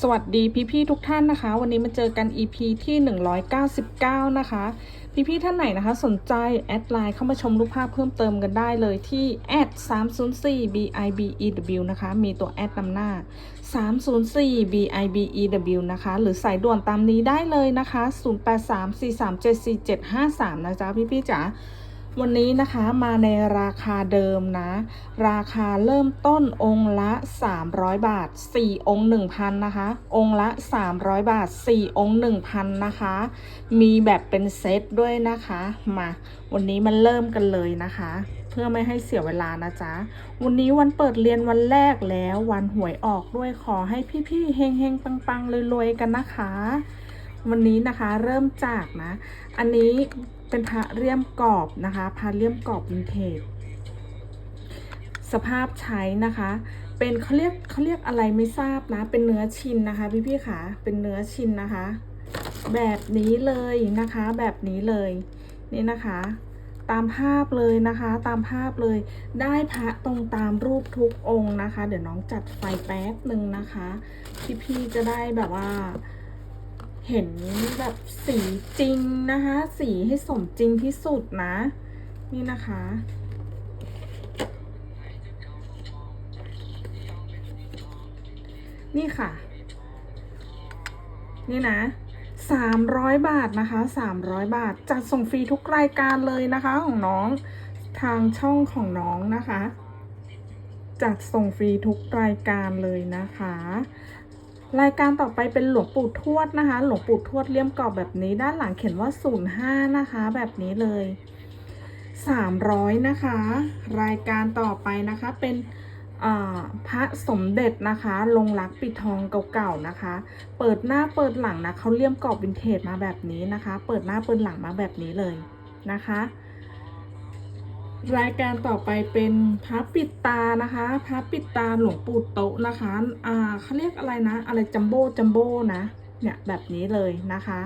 สวัสดีพี่ๆทุกท่านนะคะ วันนี้มาเจอกัน EP ที่ 199 นะคะ พี่ๆท่านไหนนะคะ สนใจ แอดไลน์เข้ามาชมรูปภาพเพิ่มเติมกันได้เลยที่แอด304 bibew นะคะ มีตัวแอดนำหน้า 304 bibew นะคะ หรือสายด่วนตามนี้ได้เลยนะคะ 0834374753 นะจ๊ะพี่ๆจ๋า วันนี้นะคะมาในราคาเดิมนะ ราคาเริ่มต้นองค์ละ 300 บาท 4 องค์ 1,000 นะคะ องค์ละ 300 บาท 4 องค์ 1,000 นะคะ มีแบบเป็นเซตด้วยนะคะ มาวันนี้มันเริ่มกันเลยนะคะ เพื่อไม่ให้เสียเวลานะจ๊ะ วันนี้วันเปิดเรียนวันแรกแล้ววันหวยออกด้วยขอให้พี่ๆเฮงๆปังๆรวยๆกันนะคะ วันนี้นะคะเริ่มจากนะ อันนี้ เป็นพระเลี่ยมกรอบนะคะพระเลี่ยมกรอบวินเทจสภาพใช้นะคะ เป็นเขาเรียกเขาเรียกอะไรไม่ทราบนะ เป็นเนื้อชินนะคะพี่พี่ๆค่ะเป็นเนื้อชินนะคะ แบบนี้เลยนะคะ แบบนี้เลยนี่นะคะ ตามภาพเลยนะคะ ตามภาพเลย ได้พระตรงตามรูปทุกองค์นะคะ เดี๋ยวน้องจัดไฟแป๊บหนึ่งนะคะ พี่ๆจะได้แบบว่า เห็นแบบสีจริงนะคะ สีให้สมจริงที่สุดนะ นี่นะคะ นี่ค่ะ นี่นะสามร้อยบาทนะคะสามร้อยบาท จัดส่งฟรีทุกรายการเลยนะคะของน้องทางช่องของน้องนะคะ จัดส่งฟรีทุกรายการเลยนะคะ รายการต่อไปเป็นหลวงปู่ทวดนะคะ หลวงปู่ทวดเลี่ยมกรอบแบบนี้ด้านหลังเขียนว่า 05 นะคะ แบบนี้เลย 300 นะคะ รายการต่อไปนะคะเป็นพระสมเด็จนะคะ ลงรักปิดทองเก่าๆนะคะ เปิดหน้าเปิดหลังนะเขาเลี่ยมกรอบวินเทจมาแบบนี้นะคะ เปิดหน้าเปิดหลังมาแบบนี้เลยนะคะ รายการต่อไปเป็นพระปิดตานะคะพระปิดตาหลวงปู่โตะนะคะ อ่าเขาเรียกอะไรนะ อะไรจัมโบ้จัมโบ้นะ เนี่ยแบบนี้เลยนะคะ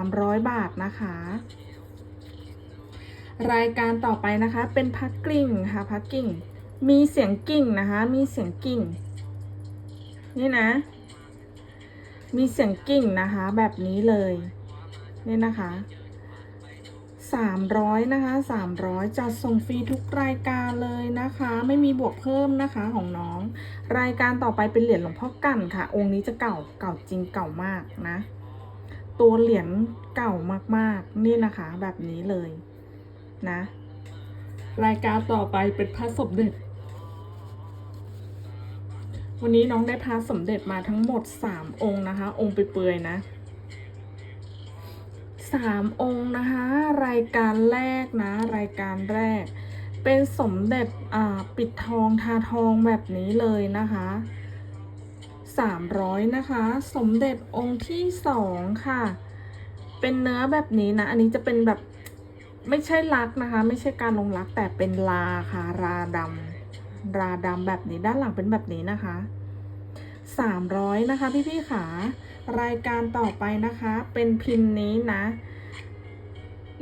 300บาทนะคะ รายการต่อไปนะคะ เป็นพักกิ่งค่ะพักกิ่ง มีเสียงกิ่งนะคะ มีเสียงกิ่ง นี่นะ มีเสียงกิ่งนะคะ แบบนี้เลย นี่นะคะ 300นะคะ300 จัดส่งฟรีทุกรายการเลยนะคะ ไม่มีบวกเพิ่มนะคะของน้อง รายการต่อไปเป็นเหรียญหลวงพ่อกั่นค่ะ องค์นี้จะเก่าเก่าจริงเก่ามากนะ ตัวเหรียญเก่ามากๆ นี่นะคะ แบบนี้เลยนะ รายการต่อไปเป็นพระสมเด็จ วันนี้น้องได้พระสมเด็จมาทั้งหมด 3 องค์นะคะ องค์เปื่อยๆนะ สามองค์นะคะ รายการแรกนะ รายการแรก เป็นสมเด็จอ่าปิดทองทาทองแบบนี้เลยนะคะสามร้อยนะคะ สมเด็จองค์ที่สองค่ะ เป็นเนื้อแบบนี้นะ อันนี้จะเป็นแบบไม่ใช่ลักนะคะ ไม่ใช่การลงลักแต่เป็นลาค่ะ ราดำราดำแบบนี้ด้านหลังเป็นแบบนี้นะคะ สามร้อยนะคะ พี่ๆค่ะรายการต่อไปนะคะ เป็นพิมพ์นี้นะ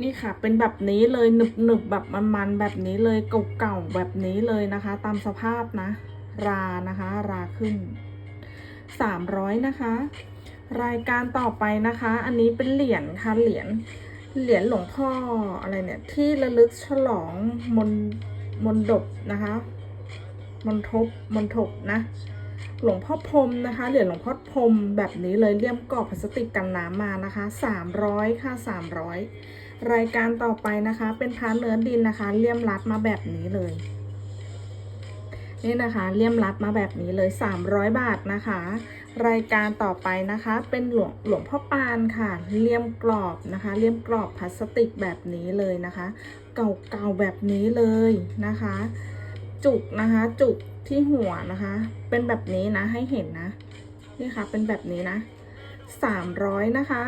นี่ค่ะ เป็นแบบนี้เลยหนึบหนึบแบบมันๆแบบนี้เลยเก่าๆแบบนี้เลยนะคะ ตามสภาพนะ รานะคะ ราขึ้น 300 นะคะ รายการต่อไปนะคะ อันนี้เป็นเหรียญค่ะเหรียญเหรียญหลวงพ่ออะไรเนี่ย ที่ระลึกฉลองมนมนดบนะคะ มนทบมนทบนะ หลวงพ่อพรมนะคะเหรียญหลวงพ่อพรมแบบนี้เลยเลี่ยมกรอบพลาสติกกันน้ำมานะคะ 300 ค่ะ 300 รายการต่อไปนะคะ เป็นพาเนื้อดินนะคะเลี่ยมรัดมาแบบนี้เลย นี่นะคะเลี่ยมรัดมาแบบนี้เลย 300 บาทนะคะ รายการต่อไปนะคะ เป็นหลวงหลวงพ่อปานค่ะเลี่ยมกรอบนะคะเลี่ยมกรอบพลาสติกแบบนี้เลยนะคะ เก่าๆแบบนี้เลยนะคะ จุกนะคะจุก ที่หัวนะคะ เป็นแบบนี้นะให้เห็นนะ นี่ค่ะ เป็นแบบนี้นะสามร้อยนะคะ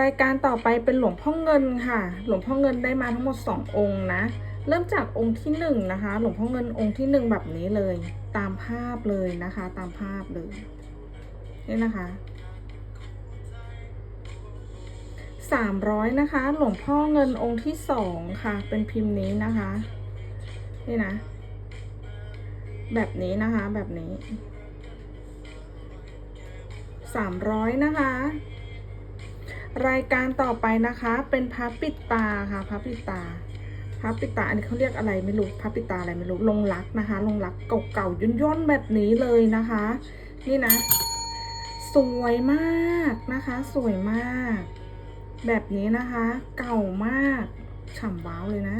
รายการต่อไปเป็นหลวงพ่อเงินค่ะ หลวงพ่อเงินได้มาทั้งหมดสององค์นะ เริ่มจากองค์ที่หนึ่งนะคะ หลวงพ่อเงินองค์ที่หนึ่งแบบนี้เลย ตามภาพเลยนะคะ ตามภาพเลย นี่นะคะสามร้อยนะคะ หลวงพ่อเงินองค์ที่สองค่ะ เป็นพิมพ์นี้นะคะ นี่นะ แบบนี้นะคะ แบบนี้300นะคะ รายการต่อไปนะคะ เป็นพับปิดตาค่ะพับปิดตาพับปิดตาอันนี้เขาเรียกอะไรไม่รู้พับปิดตาอะไรไม่รู้ลงรักนะคะ ลงรักเก่าๆย่นๆแบบนี้เลยนะคะ นี่นะ สวยมากนะคะ สวยมาก แบบนี้นะคะ เก่ามากฉ่ำว้าวเลยนะ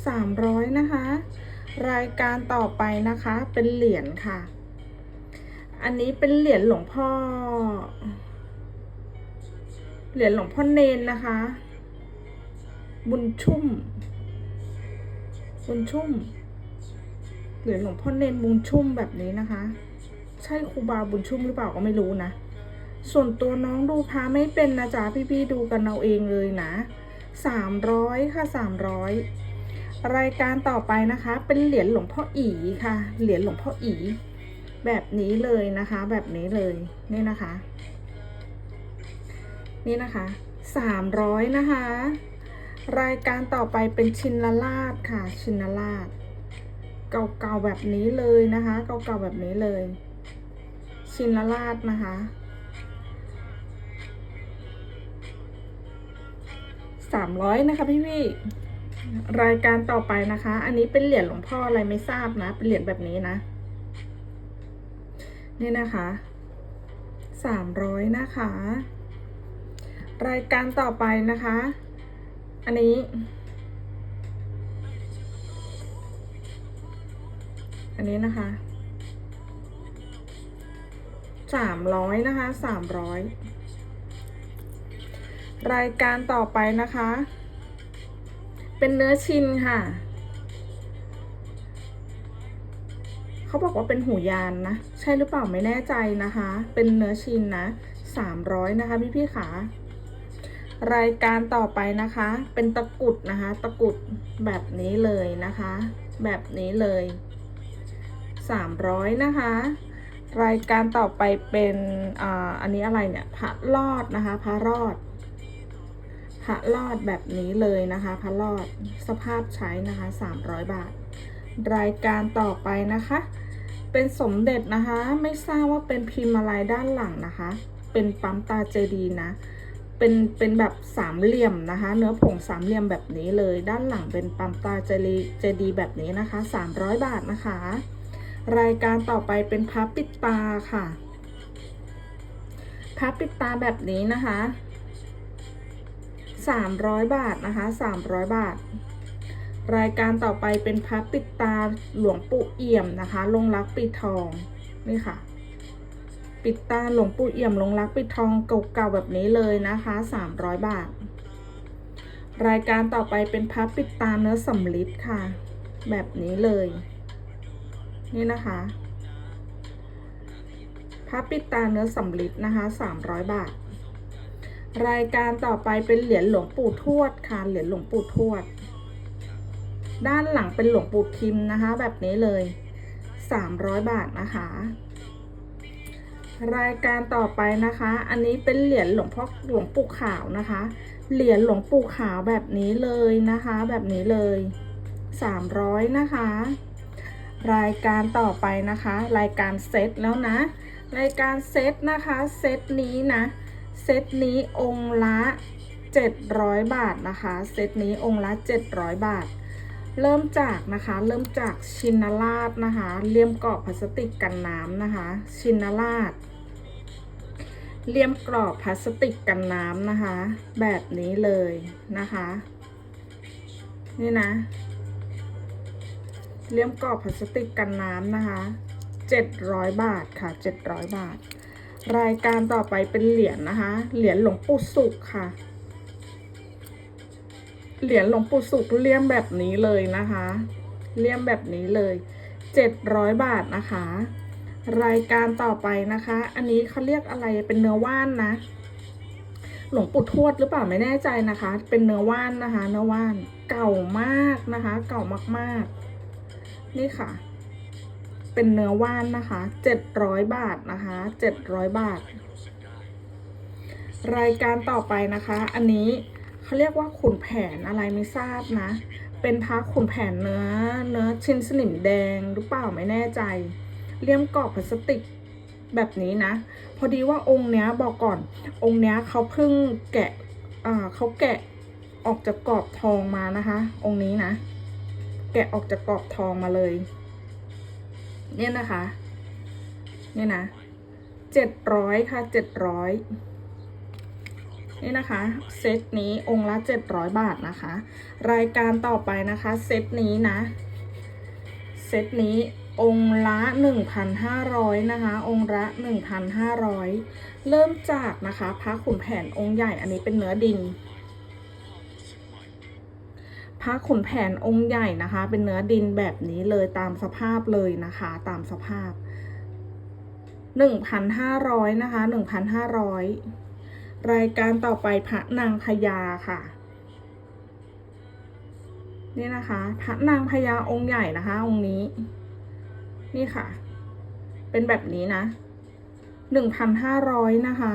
300นะคะ รายการต่อไปนะคะเป็นเหรียญค่ะ อันนี้เป็นเหรียญหลวงพ่อ เหรียญหลวงพ่อเนนนะคะ บุญชุ่ม บุญชุ่ม เหรียญหลวงพ่อเนนบุญชุ่มแบบนี้นะคะ ใช่ครูบาบุญชุ่มหรือเปล่าก็ไม่รู้นะ ส่วนตัวน้องดูพระไม่เป็นนะจ๊ะพี่ๆดูกันเอาเองเลยนะสามร้อยค่ะสามร้อย รายการต่อไปนะคะ เป็นเหรียญหลวงพ่ออีค่ะ เหรียญหลวงพ่ออี แบบนี้เลยนะคะ แบบนี้เลยนี่นะคะ นี่นะคะสามร้อยนะคะ รายการต่อไปเป็นชินลราชค่ะ ชินลราชเก่าๆแบบนี้เลยนะคะ เก่าๆแบบนี้เลย ชินราชนะคะสามร้อยนะคะพี่พี่ รายการต่อไปนะคะ อันนี้เป็นเหรียญหลวงพ่ออะไรไม่ทราบนะ เป็นเหรียญแบบนี้นะ นี่นะคะสามร้อยนะคะ รายการต่อไปนะคะ อันนี้ อันนี้นะคะสามร้อยนะคะสามร้อยรายการต่อไปนะคะ เป็นเนื้อชินค่ะ เขาบอกว่าเป็นหูยานนะ ใช่หรือเปล่าไม่แน่ใจนะคะ เป็นเนื้อชินนะสามร้อยนะคะพี่พี่ๆค่ะรายการต่อไปนะคะ เป็นตะกุดนะคะ ตะกุดแบบนี้เลยนะคะ แบบนี้เลยสามร้อยนะคะ รายการต่อไปเป็นออันนี้อะไรเนี่ยพระรอดนะคะพระรอด พระรอดแบบนี้เลยนะคะพระรอดสภาพใช้นะคะ 300 บาท รายการต่อไปนะคะ เป็นสมเด็จนะคะ ไม่ทราบว่าเป็นพิมพ์อะไรด้านหลังนะคะ เป็นปั๊มตาเจดีนะ เป็นเป็นแบบสามเหลี่ยมนะคะ เนื้อผงสามเหลี่ยมแบบนี้เลย ด้านหลังเป็นปั๊มตาเจดีเจดีแบบนี้นะคะ 300 บาทนะคะ รายการต่อไปเป็นพับปิดตาค่ะพับปิดตาแบบนี้นะคะ 300 บาทนะคะ300 บาท รายการต่อไปเป็นพับปิดตาหลวงปู่เอี่ยมนะคะ ลงรักปิดทองนี่ค่ะ ปิดตาหลวงปู่เอี่ยมลงรักปิดทองเก่าๆแบบนี้เลยนะคะ 300 บาท รายการต่อไปเป็นพับปิดตาเนื้อสำลิดค่ะ แบบนี้เลย นี่นะคะพับปิดตาเนื้อสำลิดนะคะ 300 บาท รายการต่อไปเป็นเหรียญหลวงปู่ทวดค่ะเหรียญหลวงปู่ทวด ด้านหลังเป็นหลวงปู่ทิมนะคะ แบบนี้เลย 300 บาทนะคะ รายการต่อไปนะคะ อันนี้เป็นเหรียญหลวงพ่อหลวงปู่ขาวนะคะ เหรียญหลวงปู่ขาวแบบนี้เลยนะคะ แบบนี้เลย 300 นะคะ รายการต่อไปนะคะ รายการเซตแล้วนะ รายการเซตนะคะ เซตนี้นะ ซตนี้องค์ละ 700 บาทนะคะ เซตนี้องค์ละ 700 บาท เริ่มจากนะคะ เริ่มจากชินราชนะคะ เลี่ยมกรอบพลาสติกกันน้ำนะคะ ชินราช เลี่ยมกรอบพลาสติกกันน้ำนะคะ แบบนี้เลยนะคะ นี่นะ เลี่ยมกรอบพลาสติกกันน้ำนะคะ 700 บาทค่ะ 700 บาท รายการต่อไปเป็นเหรียญนะคะ เหรียญหลวงปู่สุขค่ะ เหรียญหลวงปู่สุขเลี่ยมแบบนี้เลยนะคะ เลี่ยมแบบนี้เลย700บาทนะคะ รายการต่อไปนะคะ อันนี้เขาเรียกอะไรเป็นเนื้อว่านนะ หลวงปู่ทวดหรือเปล่าไม่แน่ใจนะคะ เป็นเนื้อว่านนะคะ เนื้อว่านเก่ามากนะคะ เก่ามากๆ นี่ค่ะ เป็นเนื้อว่านนะคะ700บาทนะคะ700บาท รายการต่อไปนะคะ อันนี้เขาเรียกว่าขุนแผนอะไรไม่ทราบนะ เป็นพระขุนแผนเนื้อเนื้อชิ้นสนิมแดงหรือเปล่าไม่แน่ใจเลี่ยมกรอบพลาสติกแบบนี้นะ พอดีว่าองค์เนี้ยบอกก่อน องค์เนี้ยเขาเพิ่งแกะอ่าเขาแกะออกจากกรอบทองมานะคะ องค์นี้นะ แกะออกจากกรอบทองมาเลย เนี่ยนะคะ เนี่ยนะเจ็ดร้อยค่ะเจ็ดร้อยนี่นะคะ เซตนี้องค์ละเจ็ดร้อยบาทนะคะ รายการต่อไปนะคะ เซตนี้นะ เซตนี้องค์ละ1,500นะคะ องค์ละ1,500เริ่มจากนะคะพระขุนแผนองค์ใหญ่อันนี้เป็นเนื้อดิน พระขุนแผนองค์ใหญ่นะคะ เป็นเนื้อดินแบบนี้เลยตามสภาพเลยนะคะ ตามสภาพ 1,500 นะคะ 1,500 รายการต่อไปพระนางพญาค่ะนี่นะคะพระนางพญาองค์ใหญ่นะคะ องค์นี้ นี่ค่ะ เป็นแบบนี้นะหนึ่งพันห้าร้อยนะคะ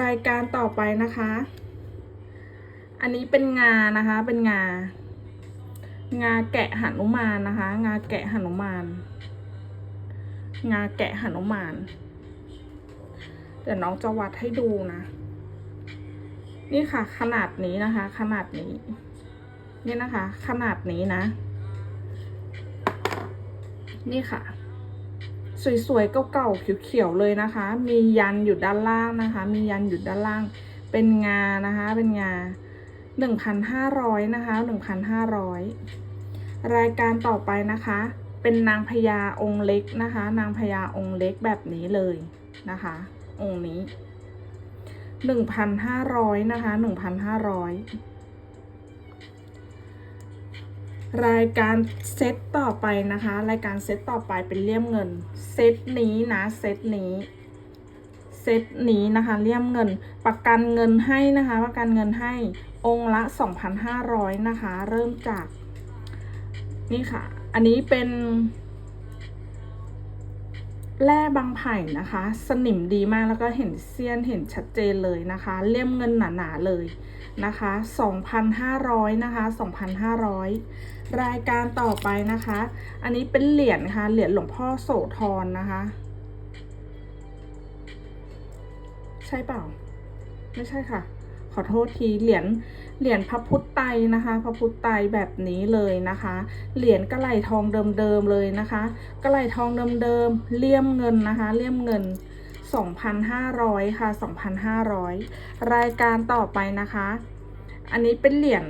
รายการต่อไปนะคะ อันนี้เป็นงานะคะ เป็นงา งาแกะหนุมานนะคะ งาแกะหนุมาน งาแกะหนุมาน เดี๋ยวน้องจะวัดให้ดูนะ นี่ค่ะ ขนาดนี้นะคะ ขนาดนี้ นี่นะคะ ขนาดนี้นะ นี่ค่ะสวยๆเก่าๆเขียวๆเลยนะคะ มียันอยู่ด้านล่างนะคะ มียันอยู่ด้านล่าง เป็นงานะคะ เป็นงา หนึ่งพันห้าร้อยนะคะหนึ่งพันห้าร้อยรายการต่อไปนะคะ เป็นนางพญาองค์เล็กนะคะ นางพญาองค์เล็กแบบนี้เลยนะคะ องค์นี้หนึ่งพันห้าร้อยนะคะหนึ่งพันห้าร้อยรายการเซตต่อไปนะคะ รายการเซตต่อไปเป็นเลี่ยมเงิน เซตนี้นะ เซตนี้เซตนี้นะคะเลี่ยมเงินประกันเงินให้นะคะประกันเงินให้ องค์ละ 2,500 นะคะ เริ่มจาก นี่ค่ะ อันนี้เป็นแร่บางไผ่นะคะ สนิมดีมากแล้วก็เห็นเสี้ยนเห็นชัดเจนเลยนะคะ เลี่ยมเงินหนาๆเลยนะคะ 2,500 นะคะ 2,500 รายการต่อไปนะคะ อันนี้เป็นเหรียญค่ะ เหรียญหลวงพ่อโสธรนะคะ ใช่เปล่า ไม่ใช่ค่ะ ขอโทษทีเหรียญเหรียญพระพุทธไตนะคะ พระพุทธไตแบบนี้เลยนะคะ เหรียญกระไหลทองเดิมๆเลยนะคะกระไหลทองเดิมๆเลี่ยมเงินนะคะเลี่ยมเงิน 2,500 ค่ะ 2,500 รายการต่อไปนะคะ อันนี้เป็นเหรียญ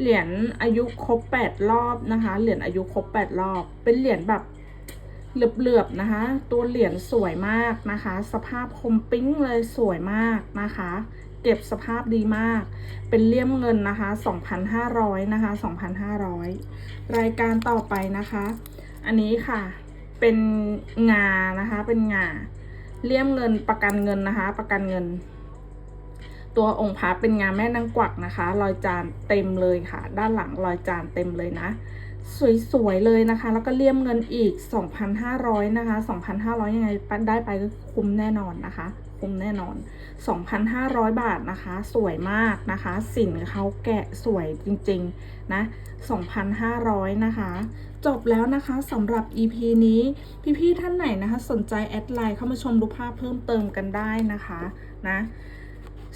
เหรียญอายุครบ 8 รอบนะคะ เหรียญอายุครบ 8 รอบ เป็นเหรียญแบบ เหลือบๆนะคะ ตัวเหรียญสวยมากนะคะ สภาพคมปิ้งเลยสวยมากนะคะ เก็บสภาพดีมาก เป็นเลี่ยมเงินนะคะ 2,500 นะคะ 2,500 รายการต่อไปนะคะ อันนี้ค่ะ เป็นงานะคะ เป็นงา เลี่ยมเงินประกันเงินนะคะ ประกันเงิน ตัวองค์พระเป็นงานแม่นางกวักนะคะ รอยจานเต็มเลยค่ะ ด้านหลังรอยจานเต็มเลยนะ สวยๆเลยนะคะ แล้วก็เลี่ยมเงินอีก 2,500 นะคะ 2,500 ยังไงได้ไปก็คุ้มแน่นอนนะคะ คุ้มแน่นอน 2,500 บาทนะคะ สวยมากนะคะ สินเขาแกะสวยจริงๆ นะ 2,500 นะคะจบแล้วนะคะสำหรับ EP นี้ พี่ๆท่านไหนนะคะ สนใจแอดไลน์เข้ามาชมรูปภาพเพิ่มเติมกันได้นะคะนะ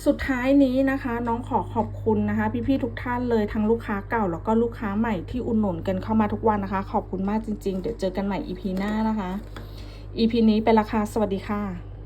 สุดท้ายนี้นะคะ น้องขอขอบคุณนะคะ พี่ๆทุกท่านเลยทั้งลูกค้าเก่าแล้วก็ลูกค้าใหม่ที่อุดหนุนกันเข้ามาทุกวันนะคะ ขอบคุณมากจริงๆ เดี๋ยวเจอกันใหม่ EP หน้านะคะ EP นี้เป็นราคาสวัสดีค่ะ